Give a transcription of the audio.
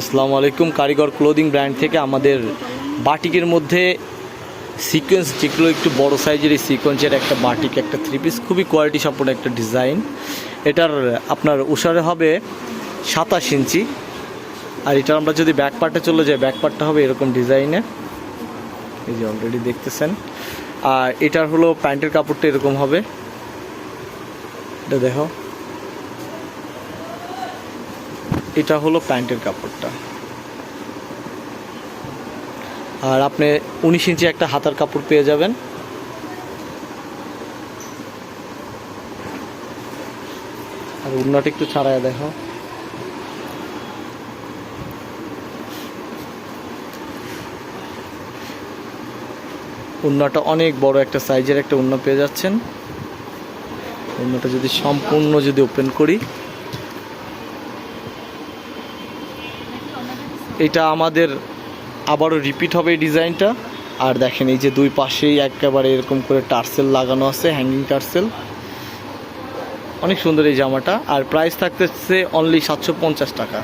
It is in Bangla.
আসসালামু আলাইকুম। কারিগর ক্লোদিং ব্র্যান্ড থেকে আমাদের বাটিকের মধ্যে সিকোয়েন্স যেগুলো একটু বড় সাইজের এই সিকোয়েন্সের একটা বাটিক, একটা থ্রি পিস খুবই কোয়ালিটি সম্পন্ন একটা ডিজাইন এটার আপনার উষারে হবে সাতাশ ইঞ্চি। আর এটা আমরা যদি ব্যাক পার্টে চলে যাই ব্যাক পার্টটা হবে এরকম ডিজাইনের এই যে অলরেডি দেখতেছেন। আর এটার হলো প্যান্টের কাপড়টা এরকম হবে। এটা দেখো। এটা হলো প্যান্টের কাপড়টা। আর আপনি উনিশ ইঞ্চি একটা হাতার কাপড় পেয়ে যাবেন। আর উন্নটা একটু ছাড়ায় দেখো। উন্নটা অনেক বড় একটা সাইজের একটা উন্ন পেয়ে যাচ্ছেন। উন্নটা যদি সম্পূর্ণ যদি ওপেন করি। এটা আমাদের আবারও রিপিট হবে এই ডিজাইনটা। আর দেখেন এই যে দুই পাশেই একেবারে এরকম করে টার্সেল লাগানো আছে হ্যাঙ্গিং টার্সেল। অনেক সুন্দর এই জামাটা। আর প্রাইস থাকতেছে অনলি সাতশো পঞ্চাশ টাকা।